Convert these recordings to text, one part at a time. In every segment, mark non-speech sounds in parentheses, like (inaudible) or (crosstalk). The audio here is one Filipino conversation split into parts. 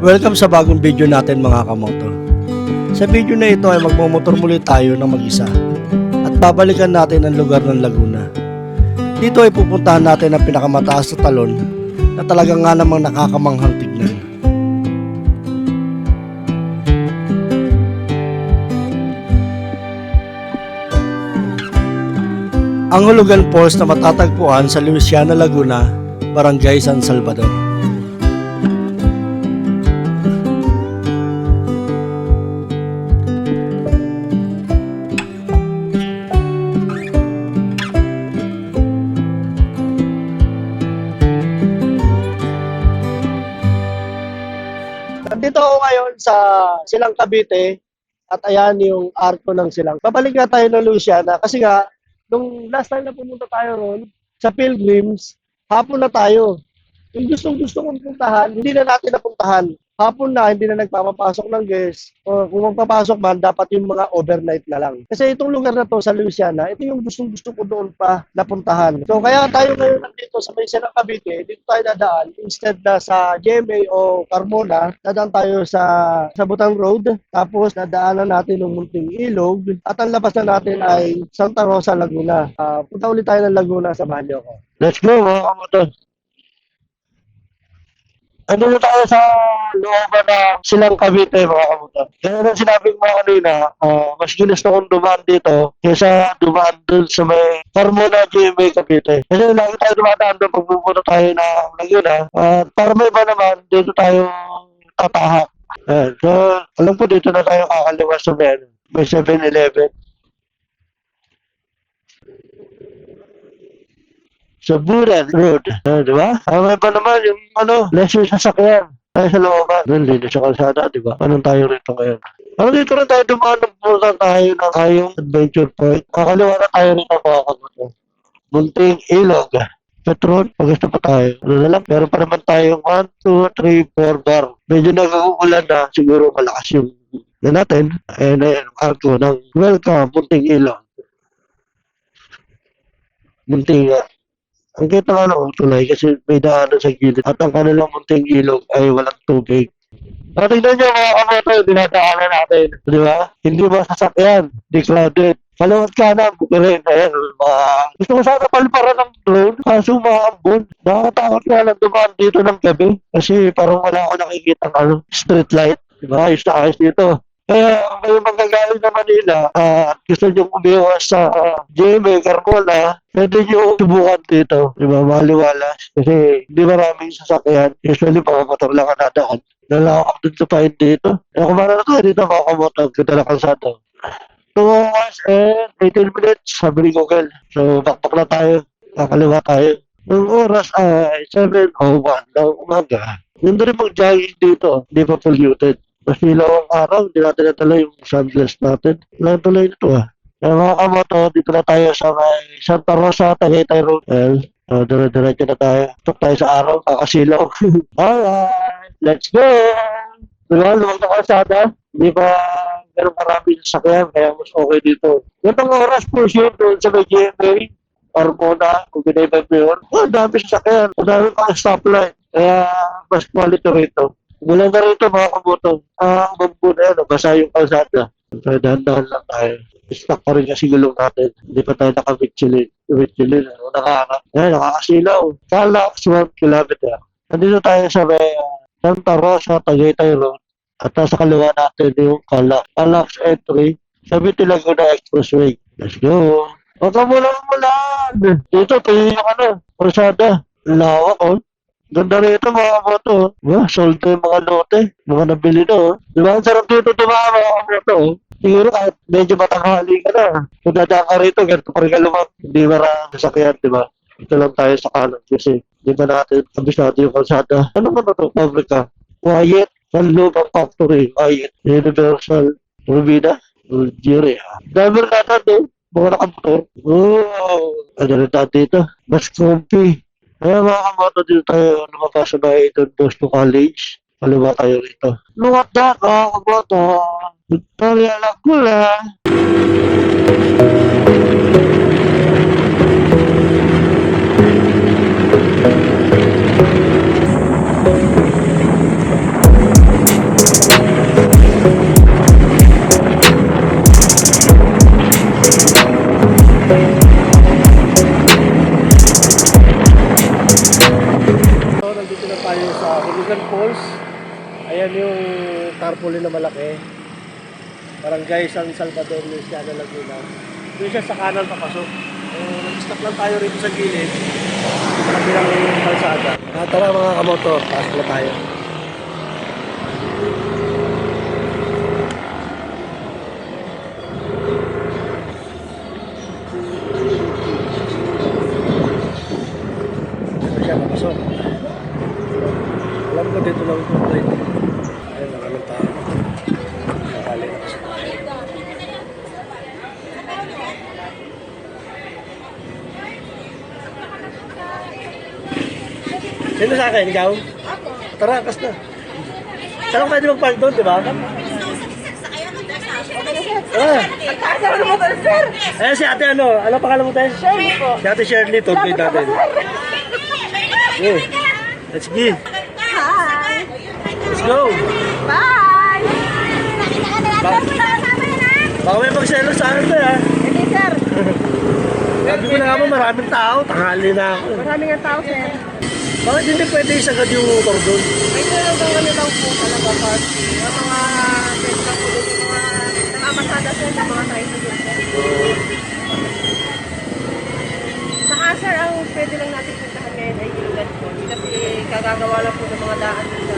Welcome sa bagong video natin mga kamotor. Sa video na ito ay magmumotor muli tayo ng mag-isa at babalikan natin ang lugar ng Laguna. Dito ay pupuntahan natin ang pinakamataas na talon na talagang nga namang nakakamanghang tignan. Ang Hulugan Falls na matatagpuan sa Luisiana, Laguna, Barangay San Salvador. Ngayon sa Silang Cavite at ayan yung arko ng Silang. Babalik nga tayo ng Luciana kasi nga nung last time na pumunta tayo ron sa Pilgrims, hapon na tayo. Yung gustong gusto kong puntahan, hindi na natin napuntahan. Hapon na, hindi na nagpapapasok ng guest. O kung magpapasok man, dapat yung mga overnight na lang. Kasi itong lugar na to sa Louisiana, ito yung gustong gusto ko doon pa napuntahan. So kaya tayo ngayon nandito sa may Sierra Cavite, dito tayo dadaan. Instead na sa GMA o Carmona, dadaan tayo sa, sa Butang Road. Tapos nadaanan natin yung Munting Ilog. At ang labas na natin ay Santa Rosa, Laguna. Ah, punta ulit tayo ng Laguna, samahan niyo ako. Let's go mga kamotor. Andito tayo sa looban ng silang Cavite, mga kamutan. Kaya nang sinabi ko kanina, ah, mas ginusto kong dumaan dito kaysa dumaan dun sa may Carmona GMA Cavite. Kasi lagi tayo dumadaan doon pag pupunta tayo ng Laguna. At para may iba naman, dito tayo tatahak. Ayan. So, alam ko dito na tayo kakaliwa sa may, may 7-Eleven. Sa Buran Road. Ah, di ba? Ang iba naman yung ano, lesser sasakyan. Tayo sa looban. Doon din sa kalsada, di ba? Anong tayo rito ngayon? Ano dito rin tayo dumaan ng pumunta tayo ng tayong adventure point. Kakaliwa na tayo rito mga kamoto. Munting Ilog. Petron, pag pa tayo. Ano na lang, meron pa naman tayong 1, 2, 3, 4 bar. Medyo nag-uulan na, siguro malakas yung na natin. Na yung arko ng welcome, Munting Ilog. Munting uh, ang kita nga ng tulay kasi may daanan sa gilid at ang kanilang munting ilog ay walang tubig. At tignan nyo mga kamoto, dinadaanan natin. Di ba? Hindi ba sasakyan? Declouded. Kalawat ka na, buki rin. Ayan, mga... Gusto ko sana paliparan ng drone, kaso maambon. Nakakatakot nga lang dumaan dito ng gabi. Kasi parang wala ako nakikita ng ano, street light. Di ba? Ayos na ayos dito. Kaya kayo manggagaling na Manila at gusto nyo umiwas sa uh, GMA, Carmona, pwede nyo subukan dito. Di ba? Maliwalas. Kasi hindi maraming sasakyan. Usually, mga motor lang ang nadaan. Lalakak dun sa pain dito. Kaya kung na tayo dito, mga kamotor, ganda na kalsada. 2 hours and 18 minutes, sabi ni Google. So, bakbak na tayo. Kakaliwa tayo. Yung oras ay 7.01 ng umaga. Yung rin mag-jogging dito, hindi pa polluted. Mas ilaw ang araw, hindi natin natala yung sunglass natin. Lang tuloy nito ah. Kaya mga kamoto, dito na tayo sa may Santa Rosa, Tagaytay Road. Well, uh, dire-diretso na tayo. Tok tayo sa araw, kakasilaw. (laughs) Alright, let's go! Diba, lumang na kalsada. Hindi pa ganun marami yung sakyan, kaya mas okay dito. Ganitong oras po siya doon sa may GMA, Carmona, kung binibag mo yun. Oh, dami sakyan. Ang dami pang stoplight. Kaya mas quality rito. Mula na rito mga kabuto. Ah, ang bambu na yan, basa yung kalsada. So, dahan-dahan lang tayo. Stuck pa rin kasi gulong natin. Hindi pa tayo naka-Michelin. Michelin, ano, nakaka, eh, nakakasilaw. Kalax 1 kilometer. Nandito tayo sa may uh, Santa Rosa, Tagaytay Road. At nasa kaliwa natin yung Kalax. Kalax entry. Sabi Laguna Expressway. Let's go. Huwag ka mula mulan. Dito, tayo yung ano, Rosada. Lawak, oh. Ganda rito mga moto. Yeah, sold ko yung mga lote. Mga nabili na. Oh. Di ba? Ang sarap dito dumaan mga moto. Oh. Siguro kahit medyo matanghali ka na. Kung dadaan ka rito, ganito pa rin ka lumang. Hindi maraming sasakyan, di ba? Ito lang tayo sa kanan kasi di ba natin kabisado yung kalsada. Ano ba na ito? Pabrika. Quiet. Sanlubang Factory. Quiet. Universal. Rubina. Nigeria. Dami natin doon. Mga nakamotor. Oh, ano natin dito? Mas comfy. Kaya mga kamoto dito tayo lumabas sa bahay doon Boston College. Kaliwa tayo rito. Look at that, mga kamoto. Victoria Laguna. tayo tarpaulin na malaki. Barangay San Salvador, Luciana, Laguna. Doon siya sa kanan papasok. Uh, Nag-stop lang tayo rito sa gilid. Sa kabilang kalsada. Ah, tara mga kamotor, taas na tayo. Alam ko dito lang ito plate. Ayun, maraming tao. Nakali na kasi tayo. Sino sa akin? Ikaw? Tara, kas na. Saan pwede mag-park doon, di ba? Ah, Pagkakasama ng motor, sir! ayan si ate ano, ano pangalan mo tayo? Shirley po. Si ate Shirley, tour guide natin. Okay. Let's go. Hi! Let's go. Bye! Baka may magselo sa akin to ha. Hindi, sir. Sabi ko na nga mo, maraming tao. Tanghali na ako. Maraming tao, sir. Bakit hindi pwede isagad yung motor doon? May tulong daw kami daw po talaga, Pat. Yung mga daw po doon yung mga namamasada, sir, sa mga tricycle. Saka, sir, ang pwede lang natin puntahan ngayon ay Gilgad po. Kasi kagagawa lang po ng mga daan sa...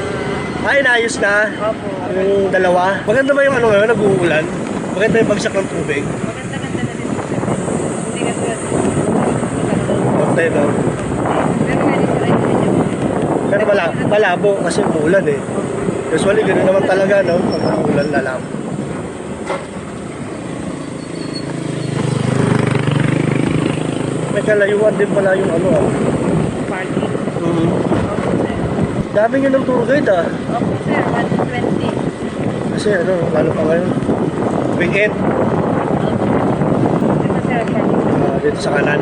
Ay, naayos na. Opo. Yung dalawa. Maganda ba yung ano ngayon, nag-uulan? Maganda yung bagsak ng tubig. Maganda-ganda na din. Hindi kasi... Okay, no? Pero nga, di sir, ay medyo... Pero mala, malabo kasi umuulan eh. Usually, ganoon naman talaga, no? Pag umuulan, lalabo. May kalayuan din pala yung ano ah. Parking. Mm. Dami nyo ng tour guide ah. Opo, sir. 120. Kasi ano, lalo pa ngayon. Weekend, Ito, sir, parking. ah, dito sa kanan.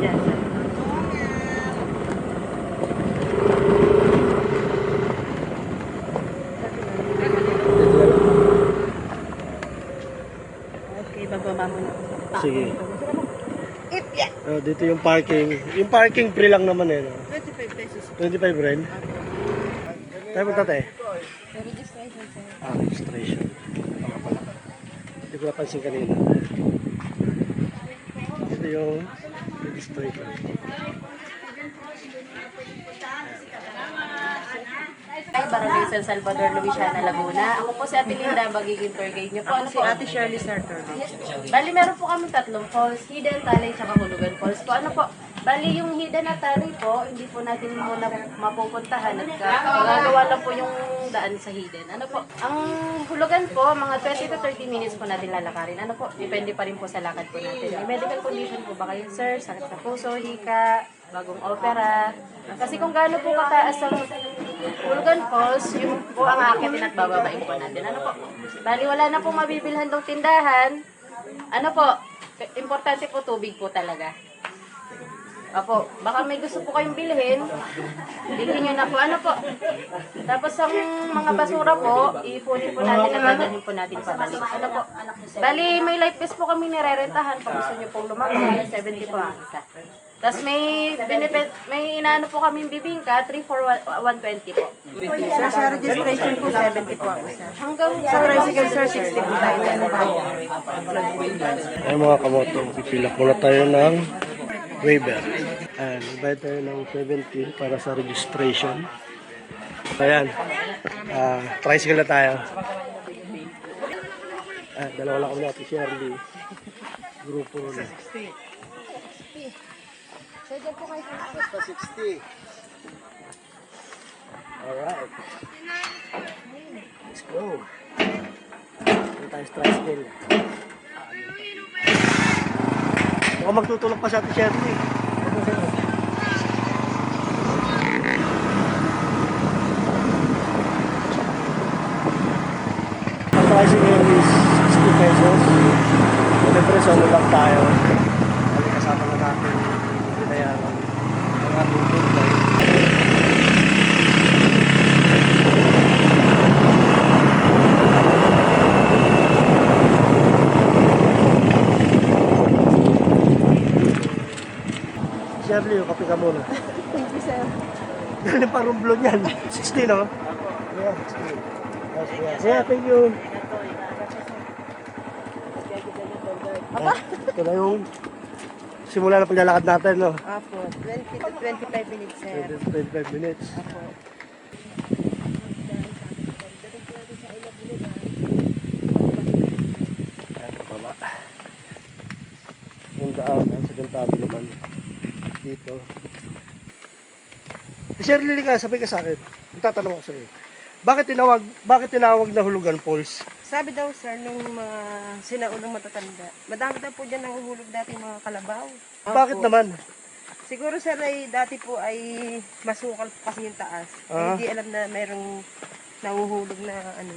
Yan, sir. Dito na lang. Okay, bababa mo na. Sige. If yeah. Ah, dito yung parking. Yung parking free lang naman eh. No? 25 pesos. 25 rin. Tayo punta tayo. Registration. Ah, registration. Hindi ko napansin kanina. Ito yung registration. Ay, Barangay San Salvador, Luisiana, Laguna. Ako po si Ate Linda, magiging tour guide niyo po. Ano Si po? Ate Shirley Sartor. Bali, meron po kami tatlong falls. Hidden, Talay, tsaka Hulugan Falls po. Ano po? Bali, yung hidden at Talay po, hindi po natin muna mapupuntahan at magagawa lang po yung daan sa hidden. Ano po? Ang Hulugan po, mga 20 to 30 minutes po natin lalakarin. Ano po? Depende pa rin po sa lakad po natin. May medical condition po ba kayo, sir? Sakit sa puso, hika, bagong opera. Kasi kung gaano po kataas ang Hulugan Falls, yung po ang aakitin at bababain po natin. Ano po? Bali, wala na pong mabibilhan ng tindahan. Ano po? Importante po tubig po talaga. Opo, baka may gusto po kayong bilhin, bilhin nyo na po. Ano po? Tapos ang mga basura po, ipunin po natin at dadalhin po natin pabalik. Ano po? Bali, may life vest po kami nirerentahan. Pag gusto nyo pong lumaki, 70 po ang isa. Tapos may benefit, may inaano po kami bibingka, 3 for 120 po. Sir, sa registration po, 70 po ako, sir. Hanggang Sa tricycle, sir, 60 po tayo. Ay mga kamoto, pipila muna tayo ng waiver. Ayan, bayad tayo ng 70 para sa registration. Ayan, ah, tricycle na tayo. Ah, dalawa lang kami natin, Shirley. Grupo na. Basta 60. Alright. Let's go. Ito tayo sa tricycle. Mukhang magtutulog pa sa atin Shirley. Ang tricycle is 60 pesos. Siyempre, solo lang tayo. Kali kasama na natin binayaran ang ating tour guide. Muna. Thank you, sir. Galing pa rumblon yan. 16, no? Yeah, 16. Yes, yes. Yeah, thank you. Aba? Ito na yung simula na paglalakad natin, no? Apo, 20 to 25 minutes, sir. 25 minutes. Apo. Yung daan, ang sagantado naman. Dito. Eh, Shirley ka, sabi ka sa akin. Itatanong ko sa iyo. Bakit tinawag, bakit tinawag na hulugan Falls? Sabi daw, sir, nung mga sinaunang matatanda, madami daw po dyan nanguhulog dati mga kalabaw. Bakit Opo. naman? Siguro, sir, ay dati po ay masukal po kasi yung taas. Ah. hindi alam na mayroong nanguhulog na ano.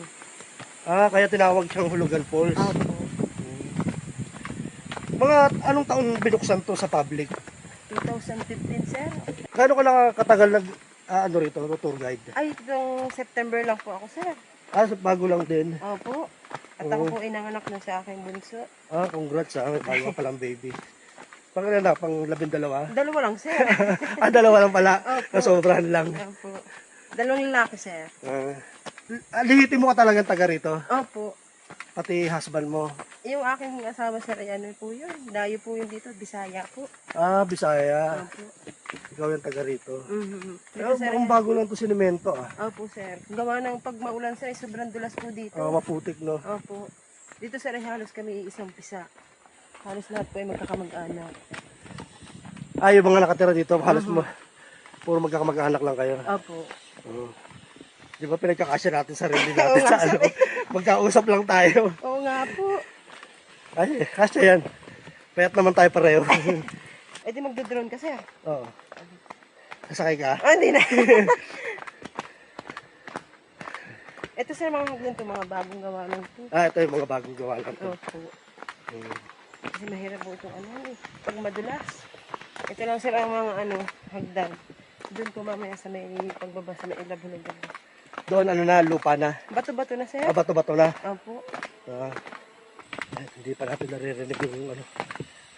Ah, kaya tinawag siyang hulugan Falls. Opo. Mga anong taon binuksan to sa public? 2015, sir. Gaano ka lang katagal nag ah, ano rito, no, tour guide? Ay, itong September lang po ako, sir. Ah, bago lang din. Opo. At Oo. ako po inanganak na sa aking bunso. Ah, congrats ah, may bago pa lang baby. Pang ilan na, pang labindalawa? Dalawa lang, sir. (laughs) ah, dalawa lang pala. Opo. Nasobrahan lang. Opo. Dalawang lalaki, sir. Ah, ah, lihitin mo ka talagang taga rito. Opo. Pati husband mo. Yung aking asawa, sir, ay ano po yun. Dayo po yun dito, Bisaya po. Ah, Bisaya. Opo. Ikaw yung taga rito. Mhm. Pero sir, mukhang bago lang to sinimento ah. Opo, sir. Gawa ng pag maulan, sir, ay sobrang dulas po dito. Ah, maputik no. Opo. Dito, sir, ay halos kami isang pisa. Halos lahat po ay magkakamag-anak. Ah, yung mga nakatira dito, halos mo, puro magkakamag-anak lang kayo. Opo. Oo. Di ba pinagkakasya natin sarili (laughs) natin sa ano? Magkausap lang tayo. Oo nga po. Ay, kasya yan. Payat naman tayo pareho. (laughs) Eh di magdodrone ka, sir. Oo. Kasakay ka? Ah, hindi na. (laughs) Ito, sir, mga hagdan to, mga bagong gawa lang po. Ah, ito yung mga bagong gawa lang to. Opo. Hmm. Kasi mahirap po itong ano eh. Pag madulas. Ito lang sir ang mga ano, hagdan. Doon po mamaya sa may pagbaba sa may ilabulugan. Doon ano na, lupa na. Bato-bato na sir? Ah, bato-bato na. Opo. Ah. Hindi pa natin naririnig yung ano.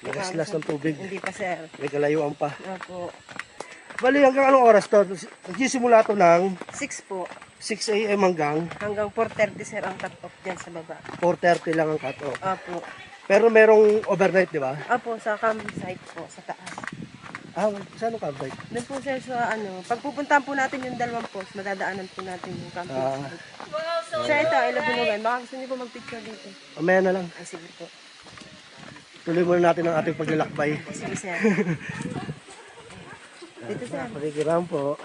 Lagas-las ng tubig. Hindi pa sir. May kalayuan pa. Opo. Bali, hanggang anong oras to? Nagsisimula to ng 6 po. 6 a.m. hanggang Hanggang 4.30 sir ang cut-off dyan sa baba. 4.30 lang ang cut-off. Opo. Pero merong overnight, di ba? Opo, sa campsite po, sa taas. Ah, saan ang campsite? Doon po sir sa ano, pag pupuntahan po natin yung dalawang post, madadaanan po natin yung camping Ah. site. Sir, ito, ilabulugan. Baka gusto niyo po mag-picture dito. Mamaya na lang. Ay, sige po. Tuloy muna natin ang ating paglalakbay. (laughs) Sige sir. Dito sir. Pakikiram po.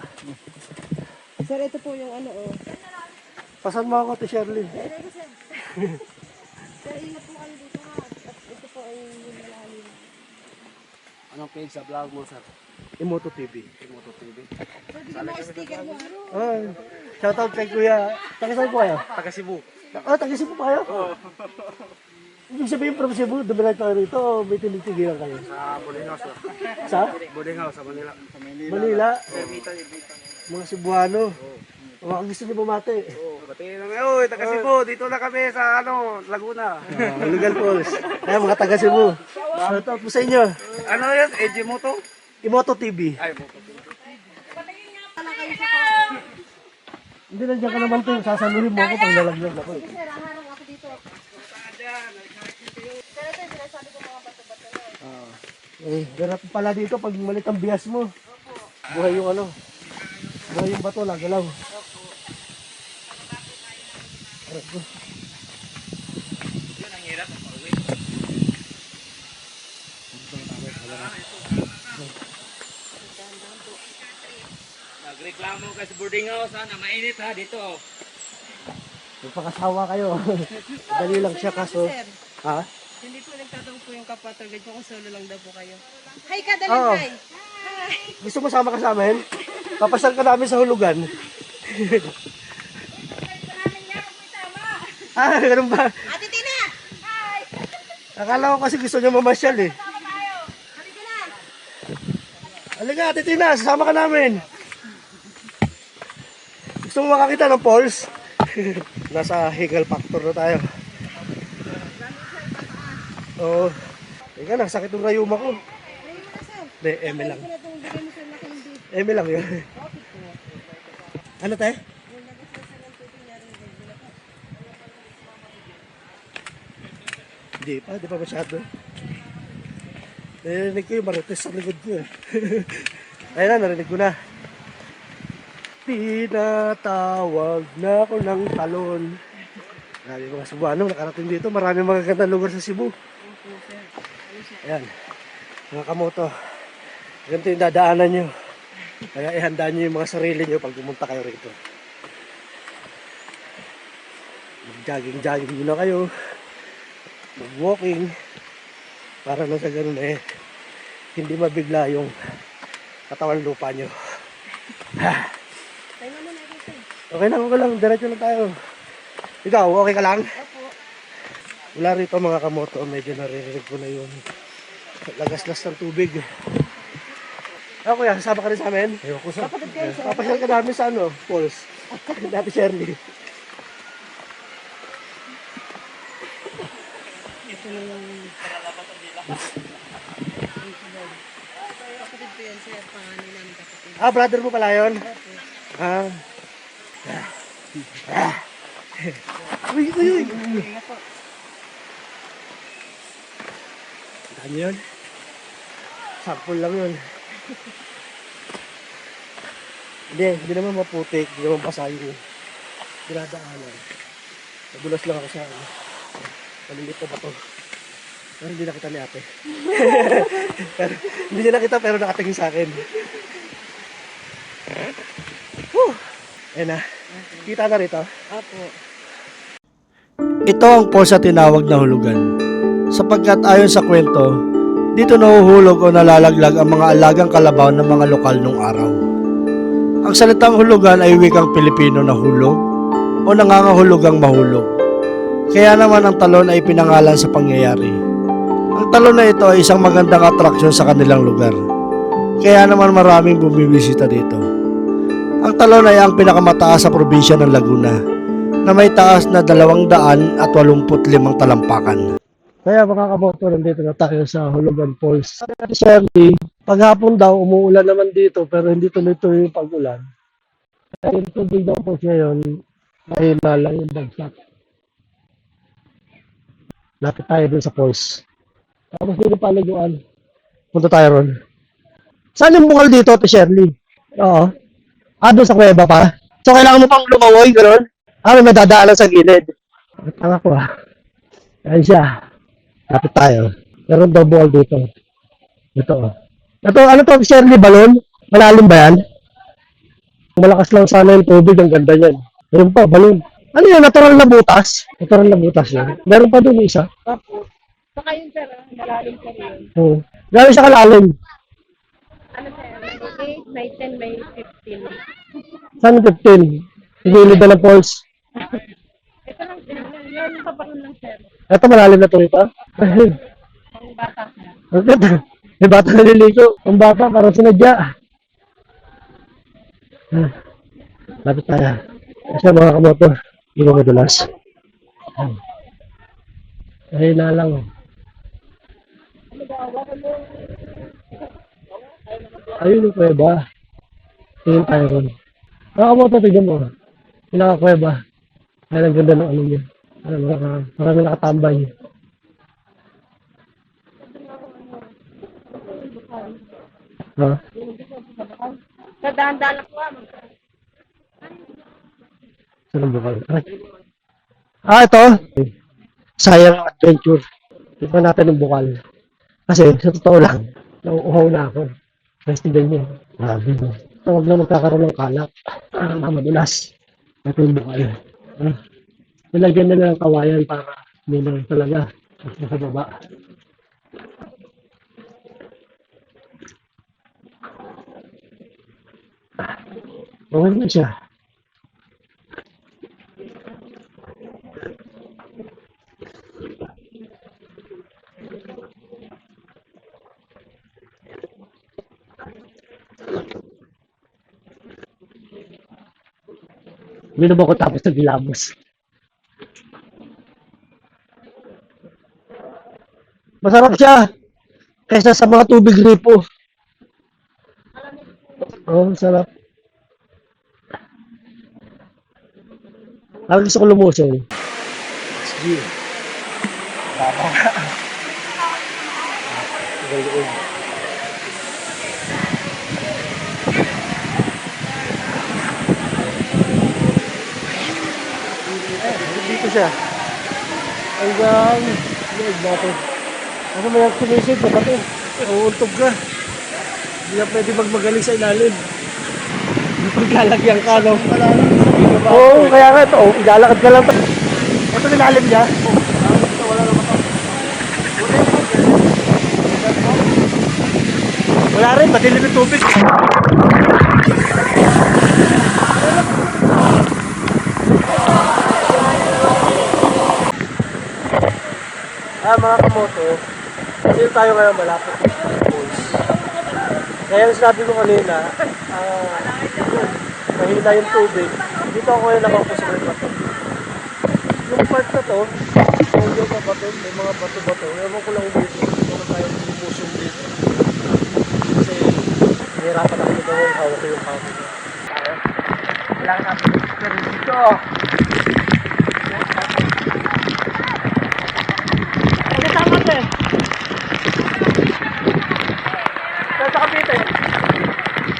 Sir, ito po yung ano oh. Pasan mo ako, Ate Shirley. Sir, ingat po kayo dito ha. At ito po ay yung malalim. Anong page sa vlog mo, sir? Imoto TV. Imoto TV. Di ba sticker mo ano? Ah, shoutout kay Kuya. Taga saan po kayo? Taga Cebu. Ah, taga Cebu pa kayo? Oo. Ibig sabihin from Cebu, dumiray tayo rito, o may tinitigilan kayo. Sa house, sir. Sa? House sa Manila. Sa Manila. Manila. Mga Cebuano. Mga gusto niyo bumati. Oh, batiin lang. Oy, taga Cebu. Dito na kami sa ano, Laguna. Ah, Lugal Falls. Ayan, mga taga Cebu. Shoutout po sa inyo. Ano yan? Edge Moto? Imoto TV. Ay, Moto. Hindi nandiyan ka naman to. Sasaluhin mo ako pag nalaglag ako. eh. Ah. Eh, ganap pala dito pag malit ang bias mo. Buhay yung ano. Buhay yung bato, nagalaw. Aray ko. Nagreklamo ka sa boarding house, ha? Na mainit, ha? Dito. Magpakasawa kayo. Dali lang siya kaso. Ha? hindi po nagtatanong po yung guide ko kung solo lang daw po kayo. Hi ka, dali Oo. hi. Gusto mo sama ka sa amin? Papasal ka namin sa hulugan. (laughs) ah, ganun ba? Ate Tina! Hi! Akala ko kasi gusto niya mamasyal eh. Halika, Ate Tina, sasama ka namin. Gusto mo makakita ng falls? (laughs) Nasa Hegel Factor na tayo. Oo. Teka na, sakit ng rayuma ko. Hindi, eme lang. Eme lang yun. ano tayo? Hindi pa, di pa masyado. Narinig ko yung marites sa likod ko eh. (laughs) Ayun na, narinig ko na. Tinatawag na ako ng talon. Marami mga Cebuano nakarating dito. Marami mga gandang lugar sa Cebu. Ayan. Mga kamoto. Ganito yung dadaanan nyo. Kaya ihanda nyo yung mga sarili nyo pag pumunta kayo rito. Mag-jogging-jogging muna kayo. Mag-walking. Para na sa ganun eh. Hindi mabigla yung katawan lupa nyo. Okay lang, okay lang. Diretso lang tayo. Ikaw, okay ka lang? Wala rito mga kamoto. Medyo naririnig ko na yung lagaslas ng tubig. Ako kuya, sasama ka rin sa amin? Ayoko sa. Papasyal ka namin sa ano, falls. (laughs) Dati Shirley. Kapatid ko yan, sir. Panganay namin kapatid. Ah, brother mo pala yun? Ah. Ah. Uy, uy, uy. Ano yun? Sakpol lang yun. Hindi, hindi naman maputik, hindi naman basa yung dinadaanan. Nagulas lang ako sa ano. Malilit na ba to? Pero hindi nakita ni ate. (laughs) pero, hindi niya nakita pero nakatingin sa akin. Whew! Ayan na. Kita na rito. Apo. Ito ang falls sa tinawag na hulugan. Sapagkat ayon sa kwento, dito nahuhulog o nalalaglag ang mga alagang kalabaw ng mga lokal nung araw. Ang salitang hulugan ay wikang Pilipino na hulog o nangangahulugang mahulog. Kaya naman ang talon ay pinangalan sa pangyayari. Ang talon na ito ay isang magandang atraksyon sa kanilang lugar. Kaya naman maraming bumibisita dito. Ang talon ay ang pinakamataas sa probinsya ng Laguna na may taas na 285 talampakan. Kaya mga kamoto, nandito na tayo sa Hulugan Falls. Shirley, paghapon daw, umuulan naman dito, pero hindi tuloy-tuloy yung pag-ulan. Kaya yung tubig daw po ngayon, mahina lang yung bagsak. Lapit tayo dun sa falls. Tapos dito paliguan. Punta tayo ron. Saan yung bukal dito, Ate Shirley? Oo. Ah, doon sa kuweba pa? So, kailangan mo pang lumawoy, gano'n? Ah, may madadaanan sa gilid. Tanga ko ah. Ayan siya. Lapit tayo. Meron daw bukal dito. Ito oh. Ito, ano to, Shirley Balon? Malalim ba yan? Malakas lang sana yung tubig, ang ganda niyan. Meron pa, balon. Ano yun, natural na butas? Natural na butas yun. Meron pa doon isa. Opo. Saka yun, sir, ah, malalim sir yun. Oo. Gano'n siya kalalim? Ano sir, may 8, may 10, may 15. Saan 15? Gilid na ng falls. (laughs) Ito lang, sir. Yan, pa pa lang, sir. Ito malalim na to rito. Ang bata? (laughs) May bata naliligo. Ang bata parang sinadya. Ah, Lapit tayo. Kasi mga kamotor, hindi ko madulas. Ay na lang. Ayun yung kuweba. Tingin tayo ron. Mga kamotor, tignan mo. Pinaka-kuweba. Ay, ang ganda ng ano niya. Ano, marami, marami nakatambay. Ha? Sa dahan-dahan lang po, ah. Saan bukal? Ay. Ah, ito. Sayang adventure. Ito natin ang bukal. Kasi, sa totoo lang, nauuhaw na ako. Festival niya. Grabe no. Tawag na magkakaroon ng kalak. Ah, madulas. Ito yung bukal. Ah. Nilagyan na ng kawayan para na talaga. Sa baba. Ah, Okay na siya. Ba ako tapos sa Gilamos? Masarap siya. Kaysa sa mga tubig ripo. Oh, sarap. Parang gusto ko lumusong. Sige. Tama ka. (laughs) Ang loob. Dito siya. Hanggang loob natin. Ano may sumisid na bato? Uuntog ka. Hindi na pwede magmagaling sa ilalim. Paglalagyan ka, no? Oo, kaya nga ito. Oh, ilalakad ka lang. Ito nilalim niya. Wala rin, madilim yung tubig. Ah, mga kamoto, dito tayo ngayon malapit sa falls. Kaya sabi ko kanina, ah, mahina yung tubig. Dito ako ngayon nakaupo sa may bato. Yung part na to, yung mga bato, may mga bato-bato. Ewan ko lang dito, kung ano tayo lumusong dito. Kasi, nahirapan ako yung hawak yung camera. Kailangan natin pero dito. Ano tama te? Saan sa Cavite?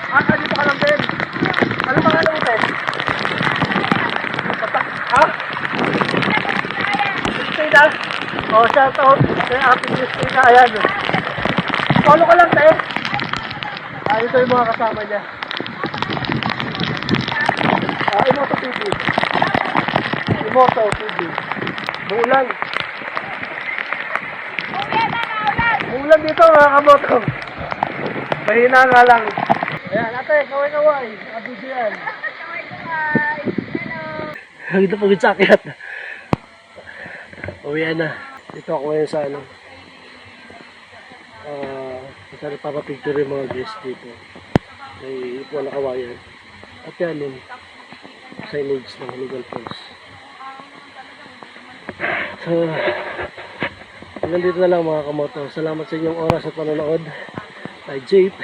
Ah, dito ka lang din. Ano pangalan mo te? Patak, ha? Christina? Oh, shout out kay Ate Christina. Ayan. Follow ka lang te. Ah, ito yung mga kasama niya. Ah, Imoto TV. Imoto TV. Bulan. Bulan dito mga kamoto. Mahina nga lang. Ayan, ate, kaway-kaway. Abis yan. Ang ito pagod sa akyat. Uwian na. Dito ako ngayon sa ano. Ah, uh, sa papapicture yung mga guests dito. May ipo na kawayan. At yan yung signage ng Hanigal Falls. So, hanggang na lang mga kamoto. Salamat sa inyong oras at panonood. Kay Jape.